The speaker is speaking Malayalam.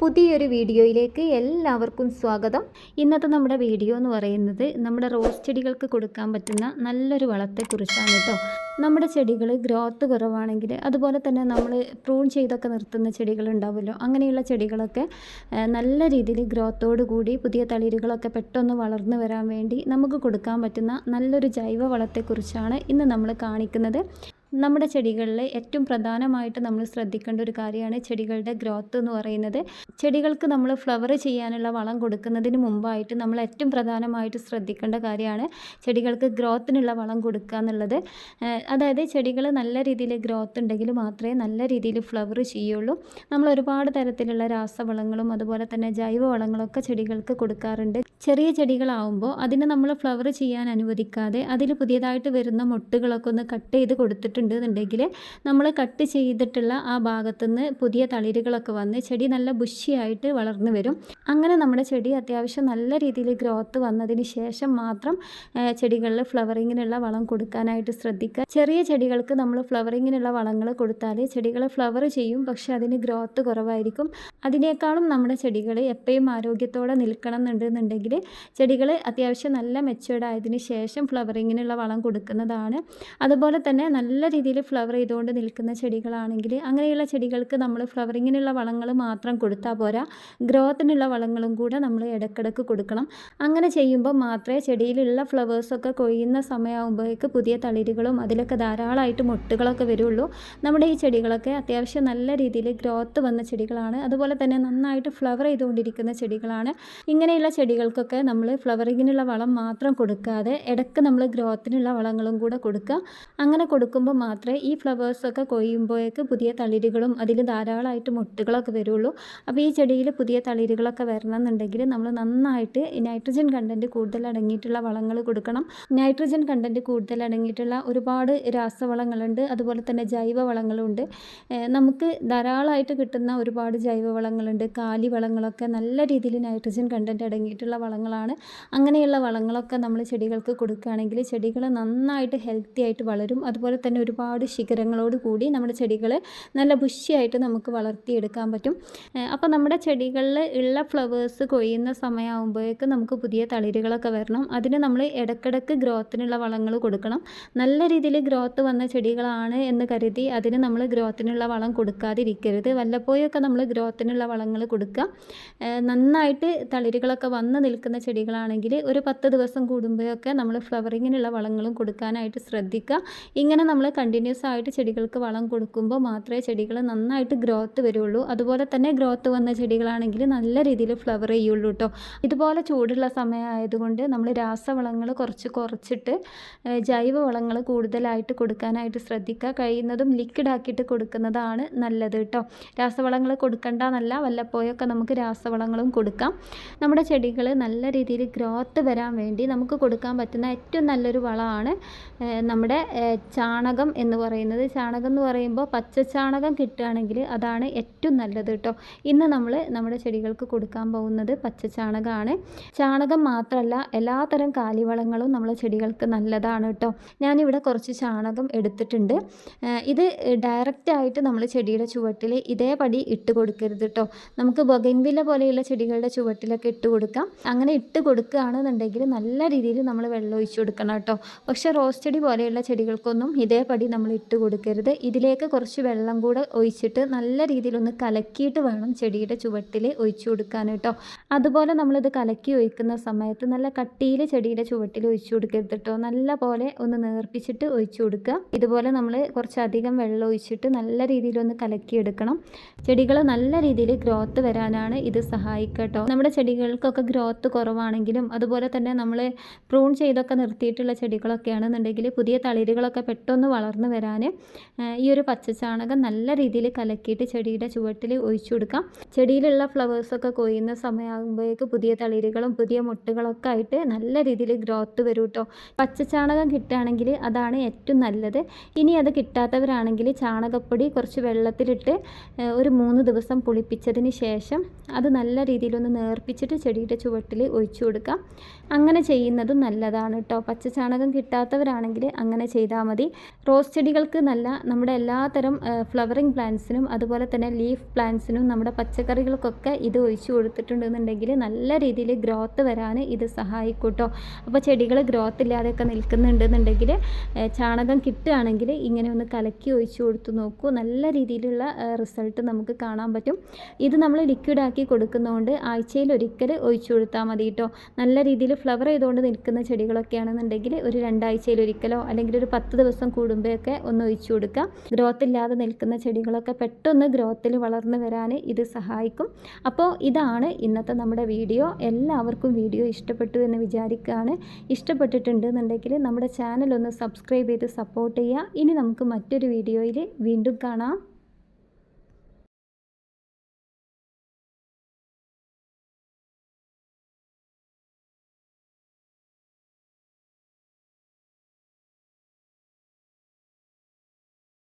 പുതിയൊരു വീഡിയോയിലേക്ക് എല്ലാവർക്കും സ്വാഗതം. ഇന്നത്തെ നമ്മുടെ വീഡിയോ എന്ന് പറയുന്നത് നമ്മുടെ റോസ് ചെടികൾക്ക് കൊടുക്കാൻ പറ്റുന്ന നല്ലൊരു വളത്തെക്കുറിച്ചാണ് കേട്ടോ. നമ്മുടെ ചെടികൾ ഗ്രോത്ത് കുറവാണെങ്കിൽ അതുപോലെ തന്നെ നമ്മൾ പ്രൂൺ ചെയ്തൊക്കെ നിർത്തുന്ന ചെടികൾ ഉണ്ടാവുമല്ലോ. അങ്ങനെയുള്ള ചെടികളൊക്കെ നല്ല രീതിയിൽ ഗ്രോത്തോടു കൂടി പുതിയ തളിരുകളൊക്കെ പെട്ടെന്ന് വളർന്നു വരാൻ വേണ്ടി നമുക്ക് കൊടുക്കാൻ പറ്റുന്ന നല്ലൊരു ജൈവ വളത്തെക്കുറിച്ചാണ് ഇന്ന് നമ്മൾ കാണിക്കുന്നത്. നമ്മുടെ ചെടികളിൽ ഏറ്റവും പ്രധാനമായിട്ട് നമ്മൾ ശ്രദ്ധിക്കേണ്ട ഒരു കാര്യമാണ് ചെടികളുടെ ഗ്രോത്ത് എന്ന് പറയുന്നത്. ചെടികൾക്ക് നമ്മൾ ഫ്ലവർ ചെയ്യാനുള്ള വളം കൊടുക്കുന്നതിന് മുമ്പായിട്ട് നമ്മൾ ഏറ്റവും പ്രധാനമായിട്ട് ശ്രദ്ധിക്കേണ്ട കാര്യമാണ് ചെടികൾക്ക് ഗ്രോത്തിനുള്ള വളം കൊടുക്കുക എന്നുള്ളത്. അതായത് ചെടികൾ നല്ല രീതിയിൽ ഗ്രോത്ത് ഉണ്ടെങ്കിൽ മാത്രമേ നല്ല രീതിയിൽ ഫ്ലവർ ചെയ്യുള്ളൂ. നമ്മൾ ഒരുപാട് തരത്തിലുള്ള രാസവളങ്ങളും അതുപോലെ തന്നെ ജൈവവളങ്ങളൊക്കെ ചെടികൾക്ക് കൊടുക്കാറുണ്ട്. ചെറിയ ചെടികളാവുമ്പോൾ അതിനെ നമ്മൾ ഫ്ലവർ ചെയ്യാൻ അനുവദിക്കാതെ അതിൽ പുതിയതായിട്ട് വരുന്ന മുട്ടുകളൊക്കെ ഒന്ന് കട്ട് ചെയ്ത് കൊടുത്തിട്ടുണ്ട് എന്നുണ്ടെങ്കിൽ നമ്മൾ കട്ട് ചെയ്തിട്ടുള്ള ആ ഭാഗത്തുനിന്ന് പുതിയ തളിരുകളൊക്കെ വന്ന് ചെടി നല്ല ബുഷിയായിട്ട് വളർന്നു വരും. അങ്ങനെ നമ്മുടെ ചെടി അത്യാവശ്യം നല്ല രീതിയിൽ ഗ്രോത്ത് വന്നതിന് ശേഷം മാത്രം ചെടികളിൽ ഫ്ലവറിങ്ങിനുള്ള വളം കൊടുക്കാനായിട്ട് ശ്രദ്ധിക്കുക. ചെറിയ ചെടികൾക്ക് നമ്മൾ ഫ്ലവറിങ്ങിനുള്ള വളങ്ങൾ കൊടുത്താൽ ചെടികൾ ഫ്ലവർ ചെയ്യും പക്ഷേ അതിന് ഗ്രോത്ത് കുറവായിരിക്കും. അതിനേക്കാളും നമ്മുടെ ചെടികൾ എപ്പോഴും ആരോഗ്യത്തോടെ നിൽക്കണം എന്നുണ്ടെന്നുണ്ടെങ്കിൽ ചെടികൾ അത്യാവശ്യം നല്ല മെച്ചുവേർഡ് ആയതിനു ശേഷം ഫ്ലവറിങ്ങിനുള്ള വളം കൊടുക്കുന്നതാണ്. അതുപോലെ തന്നെ നല്ല രീതിയിൽ ഫ്ലവർ ചെയ്തുകൊണ്ട് നിൽക്കുന്ന ചെടികളാണെങ്കിൽ അങ്ങനെയുള്ള ചെടികൾക്ക് നമ്മൾ ഫ്ലവറിങ്ങിനുള്ള വളങ്ങൾ മാത്രം കൊടുത്താൽ പോരാ. ഗ്രോത്തിനുള്ള വളങ്ങളും കൂടെ നമ്മൾ ഇടക്കിടക്ക് കൊടുക്കണം. അങ്ങനെ ചെയ്യുമ്പോൾ മാത്രമേ ചെടിയിലുള്ള ഫ്ലവേഴ്സൊക്കെ കൊയ്യുന്ന സമയമാകുമ്പോഴേക്ക് പുതിയ തളിരുകളും അതിലൊക്കെ ധാരാളമായിട്ട് മുട്ടുകളൊക്കെ വരുള്ളൂ. നമ്മുടെ ഈ ചെടികളൊക്കെ അത്യാവശ്യം നല്ല രീതിയിൽ ഗ്രോത്ത് വന്ന ചെടികളാണ്. അതുപോലെ തന്നെ നന്നായിട്ട് ഫ്ലവർ ചെയ്തുകൊണ്ടിരിക്കുന്ന ചെടികളാണ്. ഇങ്ങനെയുള്ള ചെടികൾക്കൊക്കെ നമ്മൾ ഫ്ലവറിങ്ങിനുള്ള വളം മാത്രം കൊടുക്കാതെ ഇടയ്ക്ക് നമ്മൾ ഗ്രോത്തിനുള്ള വളങ്ങളും കൂടെ കൊടുക്കുക. അങ്ങനെ കൊടുക്കുമ്പോൾ മാത്രമേ ഈ ഫ്ലവേഴ്സൊക്കെ കൊയ്യുമ്പോഴേക്ക് പുതിയ തളിരുകളും അതിൽ ധാരാളമായിട്ട് മുട്ടുകളൊക്കെ വരുള്ളൂ. അപ്പോൾ ഈ ചെടിയിൽ പുതിയ തളിരുകളൊക്കെ വരണം എന്നുണ്ടെങ്കിൽ നമ്മൾ നന്നായിട്ട് നൈട്രജൻ കണ്ടന്റ് കൂടുതൽ അടങ്ങിയിട്ടുള്ള വളങ്ങൾ കൊടുക്കണം. നൈട്രജൻ കണ്ടന്റ് കൂടുതൽ അടങ്ങിയിട്ടുള്ള ഒരുപാട് രാസവളങ്ങളുണ്ട്. അതുപോലെ തന്നെ ജൈവ വളങ്ങളുണ്ട് നമുക്ക് ധാരാളമായിട്ട് കിട്ടുന്ന ഒരുപാട് ജൈവ വളങ്ങളുണ്ട് കാലി വളങ്ങളൊക്കെ നല്ല രീതിയിൽ നൈട്രജൻ കണ്ടന്റ് അടങ്ങിയിട്ടുള്ള വളങ്ങളാണ്. അങ്ങനെയുള്ള വളങ്ങളൊക്കെ നമ്മൾ ചെടികൾക്ക് കൊടുക്കുകയാണെങ്കിൽ ചെടികൾ നന്നായിട്ട് ഹെൽത്തി ആയിട്ട് വളരും. അതുപോലെ തന്നെ ഒരുപാട് ശിഖരങ്ങളോട് കൂടി നമ്മുടെ ചെടികൾ നല്ല ബുഷിയായിട്ട് നമുക്ക് വളർത്തിയെടുക്കാൻ പറ്റും. അപ്പോൾ നമ്മുടെ ചെടികളിൽ ഉള്ള ഫ്ലവേഴ്സ് കൊയ്യുന്ന സമയമാകുമ്പോഴേക്ക് നമുക്ക് പുതിയ തളിരുകളൊക്കെ വരണം. അതിന് നമ്മൾ ഇടയ്ക്കിടയ്ക്ക് ഗ്രോത്തിനുള്ള വളങ്ങൾ കൊടുക്കണം. നല്ല രീതിയിൽ ഗ്രോത്ത് വന്ന ചെടികളാണ് എന്ന് കരുതി അതിന് നമ്മൾ ഗ്രോത്തിനുള്ള വളം കൊടുക്കാതിരിക്കരുത്. വല്ലപ്പോഴൊക്കെ നമ്മൾ ഗ്രോത്തിനുള്ള വളങ്ങൾ കൊടുക്കുക. നന്നായിട്ട് തളിരുകളൊക്കെ വന്ന് നിൽക്കുന്ന ചെടികളാണെങ്കിൽ ഒരു പത്ത് ദിവസം കൂടുമ്പോഴൊക്കെ നമ്മൾ ഫ്ലവറിങ്ങിനുള്ള വളങ്ങളും കൊടുക്കാനായിട്ട് ശ്രദ്ധിക്കുക. ഇങ്ങനെ നമ്മൾ കണ്ടിന്യൂസ് ആയിട്ട് ചെടികൾക്ക് വളം കൊടുക്കുമ്പോൾ മാത്രമേ ചെടികൾ നന്നായിട്ട് ഗ്രോത്ത് വരുള്ളൂ. അതുപോലെ തന്നെ ഗ്രോത്ത് വന്ന ചെടികളാണെങ്കിൽ നല്ല രീതിയിൽ ഫ്ലവർ ചെയ്യുള്ളൂ കേട്ടോ ഇതുപോലെ ചൂടുള്ള സമയമായതുകൊണ്ട് നമ്മൾ രാസവളങ്ങൾ കുറച്ച് കുറച്ചിട്ട് ജൈവ വളങ്ങൾ കൂടുതലായിട്ട് കൊടുക്കാനായിട്ട് ശ്രദ്ധിക്കുക. കഴിയുന്നതും ലിക്വിഡ് ആക്കിയിട്ട് കൊടുക്കുന്നതാണ് നല്ലത് കേട്ടോ രാസവളങ്ങൾ കൊടുക്കണ്ട എന്നല്ല വല്ലപ്പോഴൊക്കെ നമുക്ക് രാസവളങ്ങളും കൊടുക്കാം. നമ്മുടെ ചെടികൾ നല്ല രീതിയിൽ ഗ്രോത്ത് വരാൻ വേണ്ടി നമുക്ക് കൊടുക്കാൻ പറ്റുന്ന ഏറ്റവും നല്ലൊരു വളമാണ് നമ്മുടെ ഏഹ് ചാണകം എന്ന് പറയുന്നത്. ചാണകം എന്ന് പറയുമ്പോൾ പച്ച ചാണകം കിട്ടുകയാണെങ്കിൽ അതാണ് ഏറ്റവും നല്ലത് കേട്ടോ. ഇന്ന് നമ്മൾ നമ്മുടെ ചെടികൾക്ക് കൊടുക്കാൻ പോകുന്നത് പച്ച ചാണകമാണ്. ചാണകം മാത്രമല്ല എല്ലാത്തരം കാലിവളങ്ങളും നമ്മളെ ചെടികൾക്ക് നല്ലതാണ് കേട്ടോ. ഞാനിവിടെ കുറച്ച് ചാണകം എടുത്തിട്ടുണ്ട്. ഇത് ഡയറക്റ്റ് ആയിട്ട് നമ്മൾ ചെടിയുടെ ചുവട്ടിൽ ഇതേപടി ഇട്ട് കൊടുക്കരുത് കേട്ടോ. നമുക്ക് ബൊഗൻവില പോലെയുള്ള ചെടികളുടെ ചുവട്ടിലൊക്കെ ഇട്ട് കൊടുക്കാം. അങ്ങനെ ഇട്ട് കൊടുക്കുകയാണെന്നുണ്ടെങ്കിൽ നല്ല രീതിയിൽ നമ്മൾ വെള്ളം ഒഴിച്ചു കൊടുക്കണം കേട്ടോ. പക്ഷേ റോസ് ചെടി പോലെയുള്ള ചെടികൾക്കൊന്നും ഇതേപടി നമ്മൾ ഇട്ട് കൊടുക്കരുത്. ഇതിലേക്ക് കുറച്ച് വെള്ളം കൂടെ ഒഴിച്ചിട്ട് നല്ല രീതിയിലൊന്ന് കലക്കിയിട്ട് വേണം ചെടിയുടെ ചുവട്ടിൽ ഒഴിച്ചു കൊടുക്കാൻ കേട്ടോ. അതുപോലെ നമ്മളിത് കലക്കി ഒഴിക്കുന്ന സമയത്ത് നല്ല കട്ടിയിൽ ചെടിയുടെ ചുവട്ടിൽ ഒഴിച്ചു കൊടുക്കരുത് കേട്ടോ. നല്ല പോലെ ഒന്ന് നേർപ്പിച്ചിട്ട് ഒഴിച്ചു കൊടുക്കുക. ഇതുപോലെ നമ്മൾ കുറച്ചധികം വെള്ളം ഒഴിച്ചിട്ട് നല്ല രീതിയിലൊന്ന് കലക്കിയെടുക്കണം ചെടികൾ നല്ല രീതിയിൽ ഗ്രോത്ത് വരാനാണ് ഇത് സഹായിക്കട്ടോ കേട്ടോ. നമ്മുടെ ചെടികൾക്കൊക്കെ ഗ്രോത്ത് കുറവാണെങ്കിലും അതുപോലെ തന്നെ നമ്മൾ പ്രൂൺ ചെയ്തൊക്കെ നിർത്തിയിട്ടുള്ള ചെടികളൊക്കെയാണെന്നുണ്ടെങ്കിൽ പുതിയ തളിരുകളൊക്കെ പെട്ടെന്ന് വളർന്നു വരാൻ ഈ ഒരു പച്ചച്ചാണകം നല്ല രീതിയിൽ കലക്കിയിട്ട് ചെടിയുടെ ചുവട്ടിൽ ഒഴിച്ചു കൊടുക്കാം. ചെടിയിലുള്ള ഫ്ലവേഴ്സൊക്കെ കൊയ്യുന്ന സമയമാകുമ്പോഴേക്ക് പുതിയ തളിരുകളും പുതിയ മുട്ടുകളൊക്കെ ആയിട്ട് നല്ല രീതിയിൽ ഗ്രോത്ത് വരും കേട്ടോ. പച്ചച്ചാണകം കിട്ടുകയാണെങ്കിൽ അതാണ് ഏറ്റവും നല്ലത്. ഇനി അത് കിട്ടാത്തവരാണെങ്കിൽ ചാണകപ്പൊടി കുറച്ച് വെള്ളത്തിലിട്ട് ഒരു മൂന്ന് ദിവസം പുളിപ്പിച്ചതിന് ശേഷം അത് നല്ല രീതിയിലൊന്ന് നേർപ്പിച്ചിട്ട് ചെടിയുടെ ചുവട്ടിൽ ഒഴിച്ചു കൊടുക്കാം. അങ്ങനെ ചെയ്യുന്നതും നല്ലതാണ് കേട്ടോ. പച്ച ചാണകം കിട്ടാത്തവരാണെങ്കിൽ അങ്ങനെ ചെയ്താൽ മതി. റോസ് ചെടികൾക്ക് നല്ല നമ്മുടെ എല്ലാത്തരം ഫ്ലവറിങ് പ്ലാന്റ്സിനും അതുപോലെ തന്നെ ലീഫ് പ്ലാന്റ്സിനും നമ്മുടെ പച്ചക്കറികൾക്കൊക്കെ ഇത് ഒഴിച്ചു കൊടുത്തിട്ടുണ്ടെന്നുണ്ടെങ്കിൽ നല്ല രീതിയിൽ ഗ്രോത്ത് വരാൻ ഇത് സഹായിക്കും കേട്ടോ അപ്പോൾ ചെടികൾ ഗ്രോത്ത് ഇല്ലാതെയൊക്കെ നിൽക്കുന്നുണ്ടെന്നുണ്ടെങ്കിൽ ചാണകം കിട്ടുകയാണെങ്കിൽ ഇങ്ങനെ ഒന്ന് കലക്കി ഒഴിച്ചു കൊടുത്ത് നോക്കൂ. നല്ല രീതിയിലുള്ള റിസൾട്ട് നമുക്ക് കാണാൻ പറ്റും. ഇത് നമ്മൾ ലിക്വിഡാക്കി കൊടുക്കുന്നതുകൊണ്ട് ആഴ്ചയിൽ ഒരിക്കൽ ഒഴിച്ചു കൊടുത്താൽ മതി കേട്ടോ. നല്ല രീതിയിൽ ഫ്ലവർ ചെയ്തുകൊണ്ട് നിൽക്കുന്ന ചെടികളൊക്കെ ആണെന്നുണ്ടെങ്കിൽ ഒരു രണ്ടാഴ്ചയിൽ ഒരിക്കലോ അല്ലെങ്കിൽ ഒരു പത്ത് ദിവസം കൂടുമ്പോഴൊക്കെ ഒന്ന് ഒഴിച്ചു കൊടുക്കുക. ഗ്രോത്ത് ഇല്ലാതെ നിൽക്കുന്ന ചെടികളൊക്കെ പെട്ടെന്ന് ഗ്രോത്തിൽ വളർന്നു വരാൻ ഇത് സഹായിക്കും. അപ്പോൾ ഇതാണ് ഇന്നത്തെ നമ്മുടെ വീഡിയോ. എല്ലാവർക്കും വീഡിയോ ഇഷ്ടപ്പെട്ടു എന്ന് വിചാരിക്കുകയാണ്. ഇഷ്ടപ്പെട്ടിട്ടുണ്ട് എന്നുണ്ടെങ്കിൽ നമ്മുടെ ചാനൽ ഒന്ന് സബ്സ്ക്രൈബ് ചെയ്ത് സപ്പോർട്ട് ചെയ്യുക. ഇനി നമുക്ക് മറ്റൊരു വീഡിയോയിൽ വീണ്ടും കാണാം.